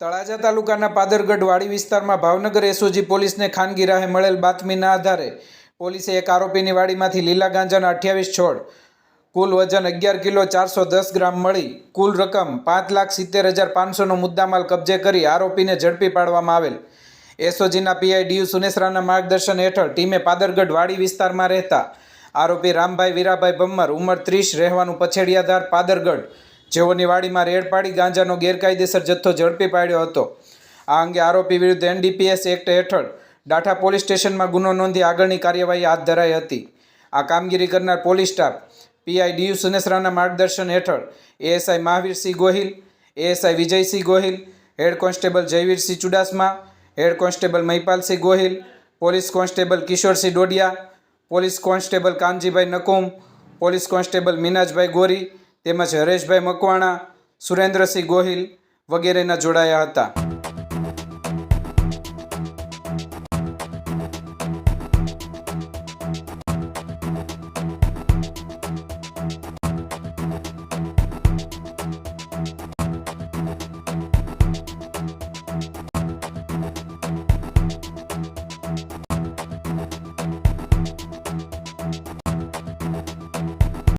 તળાજા તાલુકાના પાદરગઢ વાડી વિસ્તારમાં ભાવનગર એસઓજી પોલીસને ખાનગી રાહે મળેલ બાતમીના આધારે પોલીસે એક આરોપીની વાડીમાંથી લીલા ગાંજાના અઠ્યાવીસ છોડ, કુલ વજન અગિયાર કિલો ચારસો દસ ગ્રામ મળી, કુલ રકમ પાંચ લાખ સિત્તેર હજાર પાંચસોનો મુદ્દામાલ કબજે કરી આરોપીને ઝડપી પાડવામાં આવેલ. એસઓજીના પીઆઈ ડીયુ સુનેસરાના માર્ગદર્શન હેઠળ ટીમે પાદરગઢ વાડી વિસ્તારમાં રહેતા આરોપી રામભાઈ વીરાભાઈ ભમ્મર ઉંમર ત્રીસ, રહેવાનું પછેડિયાધાર પાદરગઢ જેઓની વાડીમાં રેડ પાડી ગાંજાનો ગેરકાયદેસર જથ્થો ઝડપી પાડ્યો હતો. આ અંગે આરોપી વિરુદ્ધ એનડીપીએસ એક્ટ હેઠળ ડાઠા પોલીસ સ્ટેશનમાં ગુનો નોંધી આગળની કાર્યવાહી હાથ ધરાઈ હતી. આ કામગીરી કરનાર police staff PI D U સુનેસરાના માર્ગદર્શન હેઠળ ASI Mahavirsinh Gohil, ASI Vijaysinh Gohil, head constable Jayvirsinh Chudasama, head constable Mahipalsinh Gohil, police constable Kishorsinh Dodiya, police constable Kanjibhai Nakum, police constable Minajbhai Gori તેમજ હરેશભાઈ મકવાણા સુરેન્દ્રસિંહ ગોહિલ વગેરેના જોડાયા હતા.